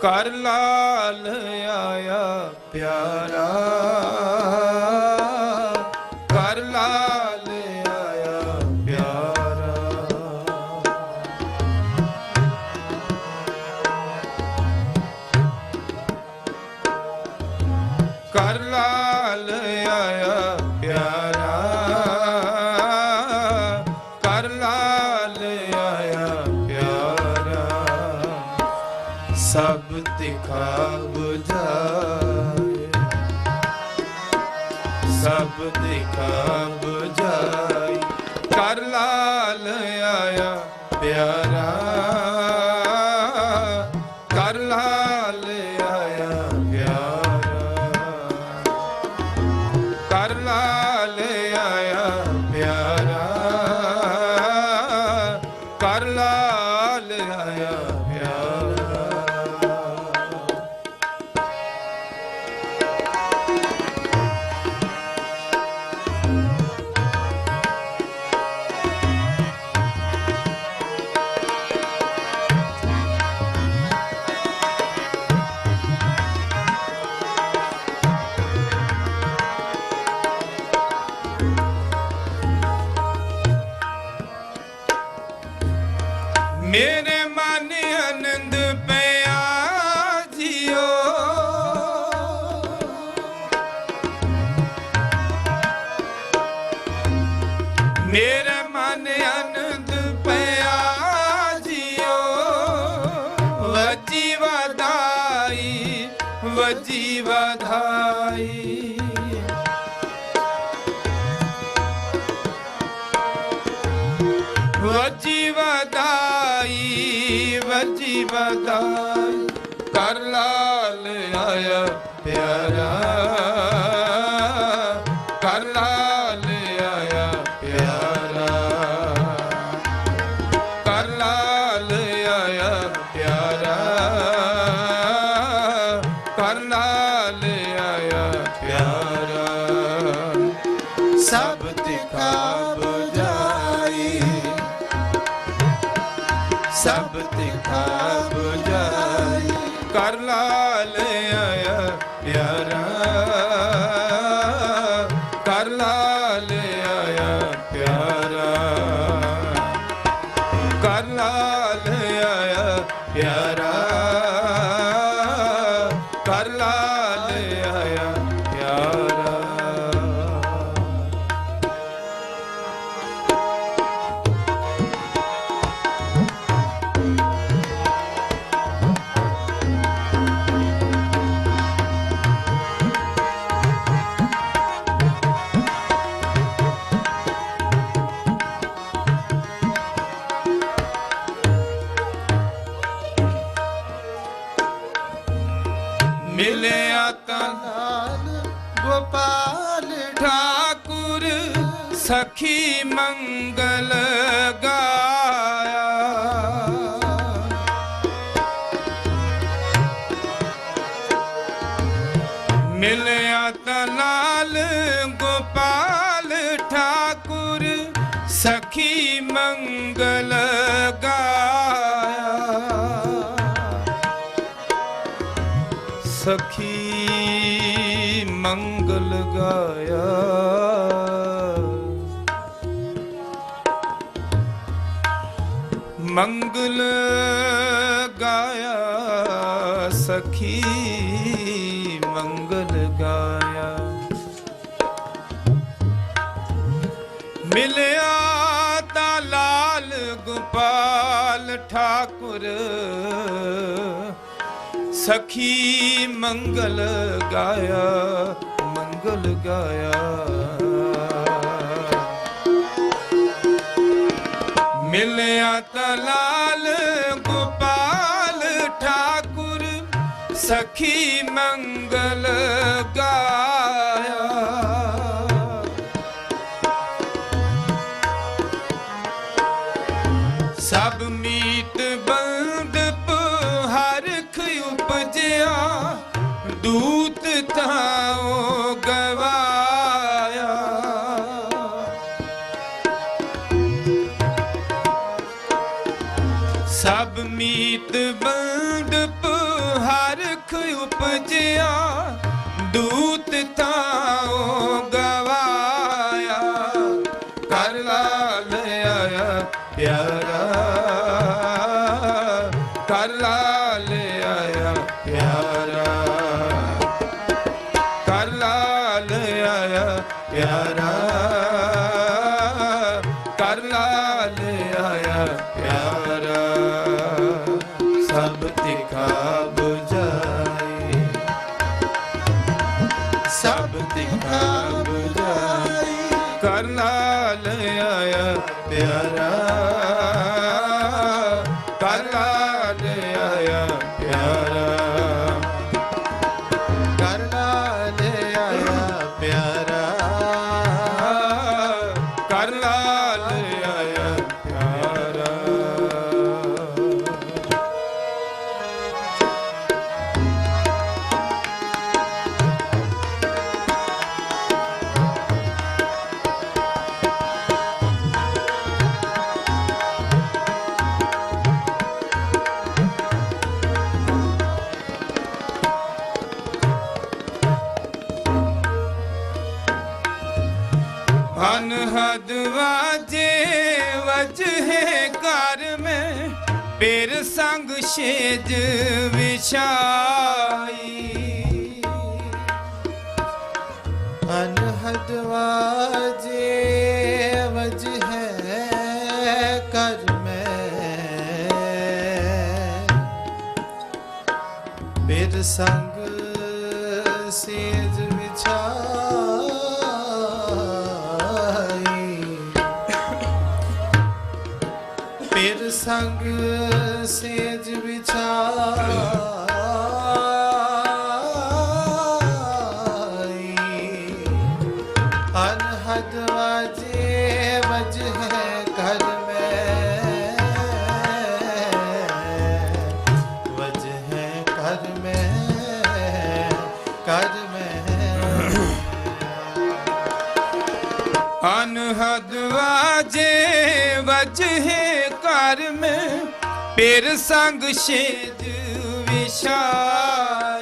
ਕਰ ਲਾਲ ਆਇਆ ਪਿਆਰਾ। ਵੱਜੀ ਵਧਾਈ ਵੱਜੀ ਵਧਾਈ ਕਰ ਲਾਲ ਆਇਆ ਪਿਆਰਾ। ਪਾਲ ਠਾਕੁਰ ਸਖੀ ਮੰਗਲ ਗਾਇਆ ਮਿਲਿਆ ਤਨਾਲ ਗੋਪਾਲ ਠਾਕੁਰ ਸਖੀ ਮੰਗਲ ਗਾਇਆ ਸਖੀ ਮੰਗ ਗਾਇਆ। ਮੰਗਲ ਗਾਇਆ ਸਖੀ ਮੰਗਲ ਗਾਇਆ। ਮਿਲਿਆ ਤਾਂ ਲਾਲ ਗੋਪਾਲ ਠਾਕੁਰ ਸਖੀ ਮੰਗਲ ਗਾਇਆ। ਰੰਗ ਲਗਾਇਆ ਮਿਲਿਆ ਤਲਾਲ ਗੋਪਾਲ ਠਾਕੁਰ ਸਖੀ ਮੰਗਲ ਗਾ ਉਪਜਿਆ ਦੂਤ ਤਾਉ ਗਵਾਇਆ। ਕਰ ਲਾਲ ਆਇਆ ਪਿਆਰਾ। ਕਰ ਲਾਲ ਸਭ ਤਿਖਾ 부ਜਾਈ ਕਰ ਲਾਲ ਆਇਆ ਪਿਆਰਾ। ਹਨ ਹਦ ਵਾਜੇ ਵਜਹ ਕਰ ਮੈਂ ਪੇਰ ਸੰਗ ਛੇਜ ਵਿਛਾਈ। ਹਨ ਹਦ ਵਾਜੇ ਵਜਹ ਕਰ ਮੈਂ ਪੇਰ ਸੰਗ वाजे वजह कर में पेर संग शेज विछाई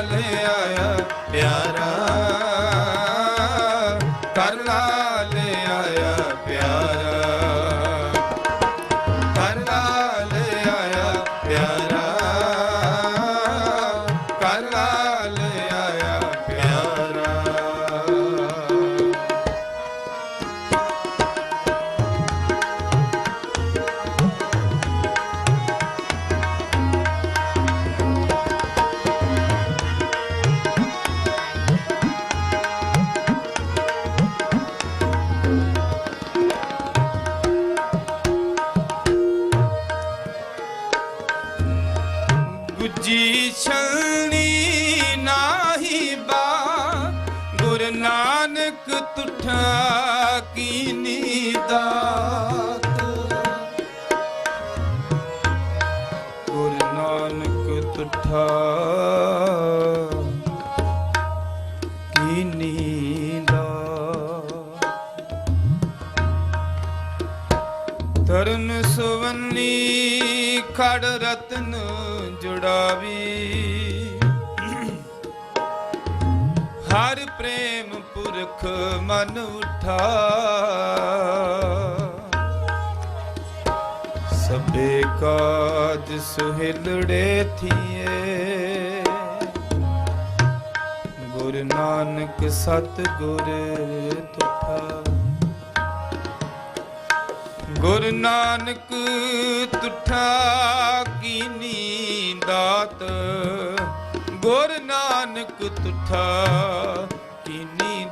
ਲਾਲ ਆਇਆ ਪਿਆਰਾ ਤੁਠਾ ਕੀਨੀ ਦਾਤ ਗੁਰ ਨਾਨਕ ਤੁਠਾ ਕੀਨੀ ਦਾਤ ਤਰਨ ਸੁਵੰਨੀ ਖੜ ਰਤਨ ਜੁੜਾਵੀ। ਹਰ ਪ੍ਰੇਮ ਪੁਰਖ ਮਨ ਉਠਾ। ਸਭੇ ਕਾਜ ਸੁਹਿਲੜੇ ਥੀਏ। ਗੁਰ ਨਾਨਕ ਸਤ ਗੁਰ ਤੁਠਾ। ਗੁਰ ਨਾਨਕ ਤੁਠਾ ਕੀਨੀ ਦਾਤ ਗੁਰ ਨਾਨਕ ਤੁਠਾ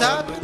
sabe?